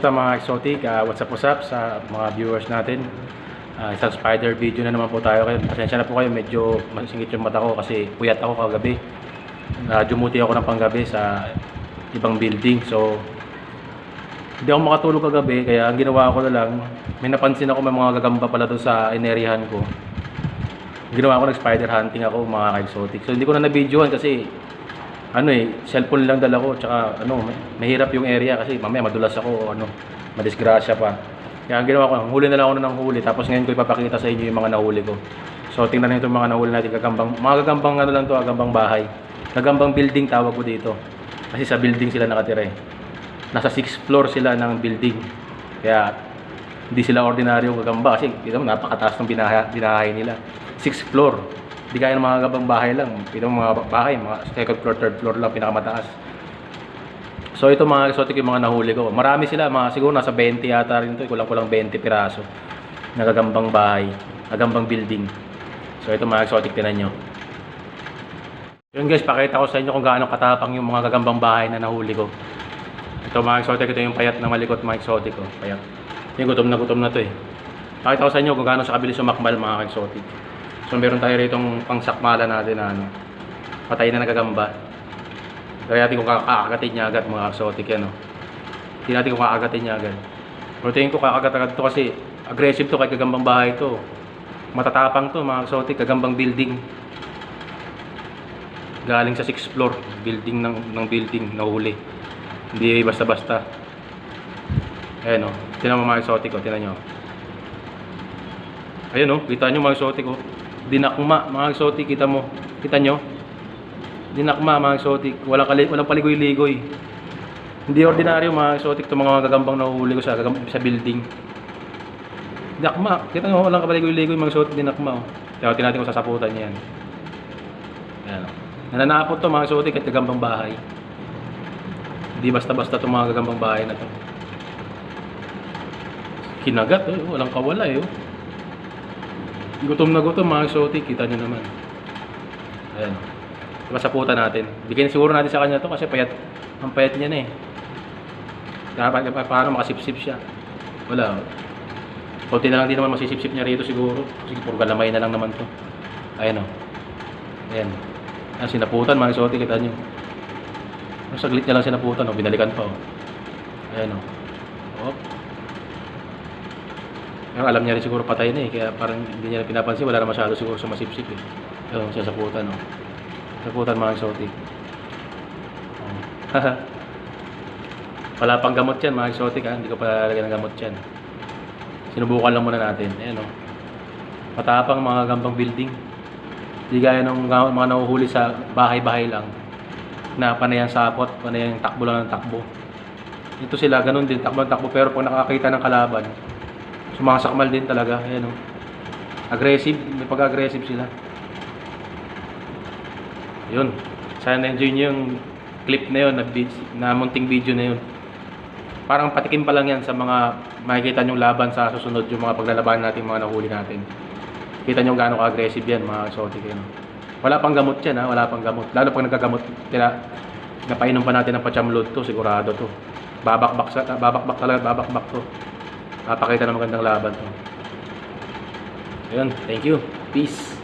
Kumusta mga exotic? Ah, what's up, what's up sa mga viewers natin? Ah, isang spider video na naman po tayo. Kayo, pasensya na po kayo, medyo masingit yung mata ko kasi puyat ako kagabi. Uh, dumuti ako ng panggabi sa ibang building. So, hindi ako makatulog kagabi, kaya ang ginawa ko na lang, may napansin ako may mga gagamba pala doon sa inerihan ko. Ginawa ko nag-spider hunting ako mga exotic. So, hindi ko na na-videohan kasi ano eh, cellphone lang dala ko, tsaka ano, mahirap yung area kasi mamaya madulas ako, ano, madisgrasya pa. Kaya ang ginawa ko, huli na lang ako ng huli, tapos ngayon ko ipapakita sa inyo yung mga nahuli ko. So tingnan niyo itong mga nahuli natin, gagambang, mga gagambang ano lang to, gagambang bahay. Gagambang building tawag ko dito. Kasi sa building sila nakatira eh. Nasa 6th floor sila ng building. Kaya hindi sila ordinaryong gagamba kasi kita mo napakataas ng binahay, binahay nila. 6th floor. Hindi kaya ng mga gabang bahay lang. Mo mga bahay, mga second floor, third floor lang pinakamataas. So ito mga exotic yung mga nahuli ko. Marami sila, mga siguro nasa 20 yata rin ito, kulang-kulang 20 piraso. Nagagambang bahay, nagagambang building. So ito mga exotic tinan nyo. Yun guys, pakita ko sa inyo kung gaano katapang yung mga gagambang bahay na nahuli ko. Ito mga exotic, ito yung payat na malikot mga exotic ko. Payat. Yung gutom na gutom na to eh. Pakita ko sa inyo kung gaano sa kabilis sumakmal mga exotic. So meron tayo rito pangsakmala natin na ano, patay na nagagamba. Kaya natin kung kakagatin niya agad mga exotic yan. No? Hindi natin kung kakagatin niya agad. Pero tingin ko kakagat agad to kasi aggressive to kay gagambang bahay to. Matatapang to mga exotic, gagambang building. Galing sa 6th floor, building ng, ng building, nahuli. Hindi basta-basta. Ayan o, tinan mo mga exotic o, tinan nyo. Ayan o, kita nyo mga exotic o. Dinakma, mga exotic, kita mo. Kita nyo? Dinakma, mga exotic. Walang, kali, walang paligoy-ligoy. Hindi ordinaryo mga exotic itong mga gagambang nahuhuli ko sa, sa building. Dinakma. Kita nyo, walang kapaligoy-ligoy mga exotic dinakma o. Kaya natin kung sasaputan yan. Ayan o. Nananapot to mga exotic at gagambang bahay. Hindi basta-basta itong mga gagambang bahay na to. Kinagat eh, walang kawala eh. oh. Gutom na gutom mga exotic, kita nyo naman. Ayan. Diba saputan natin. Bigyan siguro natin sa kanya to kasi payat. Ang payat niya na eh. Dapat pa, paano makasipsip siya. Wala. oh. Kunti na lang din naman masisipsip niya rito siguro. Sige, puro galamay na lang naman to. Ayan o. Ayan. Ayan, sinaputan mga exotic, kita nyo. Saglit niya lang sinaputan o, binalikan pa o. Ayan o. Oh. Pero alam niya rin siguro patay na eh, kaya parang hindi niya na pinapansin, wala na masyado siguro sa masipsip eh. Ayun, siya saputan o. Saputan mga exotic. Oh. wala pang gamot yan mga exotic ha, hindi ko pa lalagyan ng gamot yan. Sinubukan lang muna natin. Ayan o. Matapang mga gambang building. Hindi gaya ng mga nahuhuli sa bahay-bahay lang na panayang sapot, panayang takbo lang ng takbo. Ito sila, ganun din, takbo ng takbo. Pero pag nakakita ng kalaban, sumasakmal din talaga. Ayan o. Aggressive, may pag-aggressive sila. Yun. Sana na-enjoy nyo yung clip na yun, na, vid- na munting video na yun. Parang patikim pa lang yan sa mga makikita nyong laban sa susunod, yung mga paglalaban natin, mga nahuli natin. Kita nyo gaano ka-aggressive yan, mga exotic yan. Wala pang gamot yan, ha? wala pang gamot. Lalo pag nagkagamot, tila, napainom pa natin ng pachamlod to, sigurado to. Babakbak, sa, babakbak talaga, babakbak to. Papakita ng magandang laban to. Ayun, thank you. Peace.